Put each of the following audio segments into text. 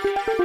Thank you.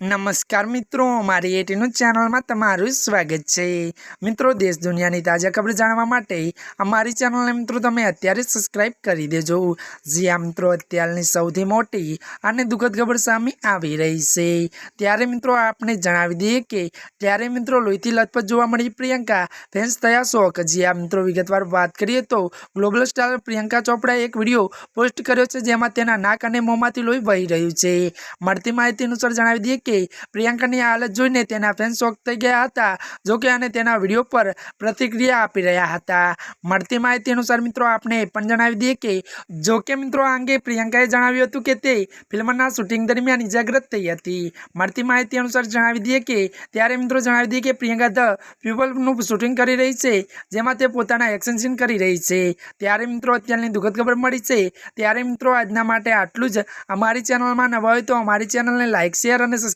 નમસ્કાર મિત્રો, મારી એટીનું ચેનલમાં તમારું સ્વાગત છે. મિત્રો, દેશ દુનિયાની તાજા ખબર જાણવા માટે અમારી ચેનલને મિત્રો તમે અત્યારે સબસ્ક્રાઇબ કરી દેજો. જ્યાં મિત્રો અત્યારની સૌથી મોટી અને દુઃખદ ખબર સામે આવી રહી છે. ત્યારે મિત્રો આપણે જણાવી દઈએ કે, ત્યારે મિત્રો લોહીથી લથપથ જોવા મળી પ્રિયંકા ફેન્સ થયા શોખ જ્યાં મિત્રો વિગતવાર વાત કરીએ તો ગ્લોબલ સ્ટાર પ્રિયંકા ચોપડાએ એક વીડિયો પોસ્ટ કર્યો છે, જેમાં તેના નાક અને મોંમાંથી લોહી વહી રહ્યું છે. મળતી માહિતી અનુસાર જણાવી દઈએ કે પ્રિયંકાની હાલત જોઈને તેના ફેન્સ શોક થઈ ગયા હતા જોકે અને તેના વીડિયો પર પ્રતિક્રિયા આપી રહ્યા હતા. મળતી માહિતી અનુસાર મિત્રો, આપણે પણ જણાવી દઈએ કે જોકે મિત્રો, આ અંગે પ્રિયંકાએ જણાવ્યું હતું કે તે ફિલ્મના શૂટિંગ દરમિયાન ઇજાગ્રસ્ત થઈ હતી. મળતી માહિતી અનુસાર જણાવી દઈએ કે, ત્યારે મિત્રો જણાવી દઈએ કે પ્રિયંકા ધ પીપલનું શૂટિંગ કરી રહી છે, જેમાં તે પોતાના એક્શન સીન કરી રહી છે. ત્યારે મિત્રો, અત્યારની દુઃખદ ખબર મળી છે, ત્યારે મિત્રો, આજના માટે આટલું જ. અમારી ચેનલમાં નવા હોય તો અમારી ચેનલને લાઇક શેર અને